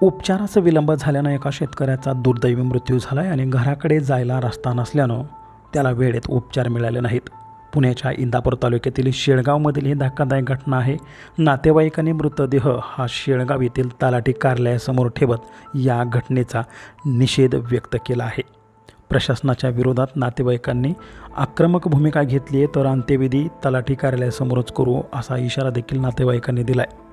उपचाराचा विलंब झाल्यानं एका शेतकऱ्याचा दुर्दैवी मृत्यू झाला आहे आणि घराकडे जायला रस्ता नसल्यानं त्याला वेळेत उपचार मिळाले नाहीत. पुण्याच्या इंदापूर तालुक्यातील शेळगावमधील ही धक्कादायक घटना आहे. नातेवाईकांनी मृतदेह हा शेळगाव येथील तलाठी कार्यालयासमोर ठेवत या घटनेचा निषेध व्यक्त केला आहे. प्रशासनाच्या विरोधात नातेवाईकांनी आक्रमक भूमिका घेतली आहे तर अंत्यविधी तलाठी कार्यालयासमोरच करू असा इशारा देखील नातेवाईकांनी दिला आहे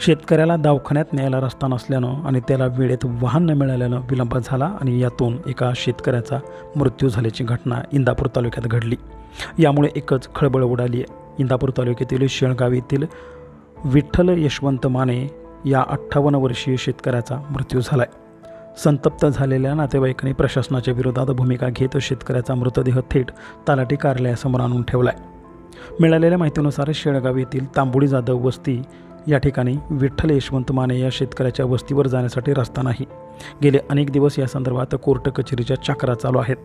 शेतकऱ्याला दवाखान्यात न्यायला रस्ता नसल्यानं आणि त्याला वेळेत वाहन न मिळाल्यानं विलंब झाला आणि यातून एका शेतकऱ्याचा मृत्यू झाल्याची घटना इंदापूर तालुक्यात घडली. यामुळे एकच खळबळ उडाली आहे. इंदापूर तालुक्यातील शेळगाव येथील विठ्ठल यशवंत माने या अठ्ठावन्न वर्षीय शेतकऱ्याचा मृत्यू झाला आहे संतप्त झालेल्या नातेवाईकांनी प्रशासनाच्या विरोधात भूमिका घेत शेतकऱ्याचा मृतदेह थेट तलाठी कार्यालयासमोर आणून ठेवला आहे मिळालेल्या माहितीनुसार शेळगाव येथील तांबुडी जाधव वस्ती या ठिकाणी विठ्ठल यशवंत माने या शेतकऱ्याच्या वस्तीवर जाण्यासाठी रस्ता नाही. गेले अनेक दिवस या संदर्भात कोर्ट कचेरीच्या चक्रा चालू आहेत.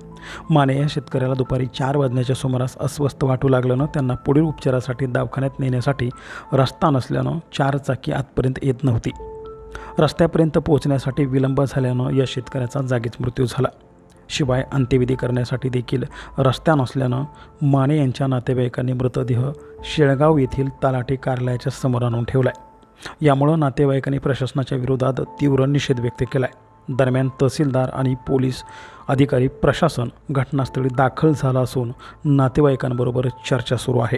माने या शेतकऱ्याला दुपारी चार वाजण्याच्या सुमारास अस्वस्थ वाटू लागल्यानं त्यांना पुढील उपचारासाठी दवाखान्यात नेण्यासाठी रस्ता नसल्यानं चार चाकी आतपर्यंत येत नव्हती. रस्त्यापर्यंत पोहोचण्यासाठी विलंब झाल्यानं या शेतकऱ्याचा जागीच मृत्यू झाला. शिवाय अंत्यविधी करण्यासाठी देखील रस्ता नसल्यानं माने यांच्या नातेवाईकांनी मृतदेह शेळगाव येथील तलाठी कार्यालयाच्या समोर आणून ठेवला आहे यामुळं नातेवाईकांनी प्रशासनाच्या विरोधात तीव्र निषेध व्यक्त केला आहे दरम्यान तहसीलदार आणि पोलीस अधिकारी प्रशासन घटनास्थळी दाखल झाला असून नातेवाईकांबरोबर चर्चा सुरू आहे.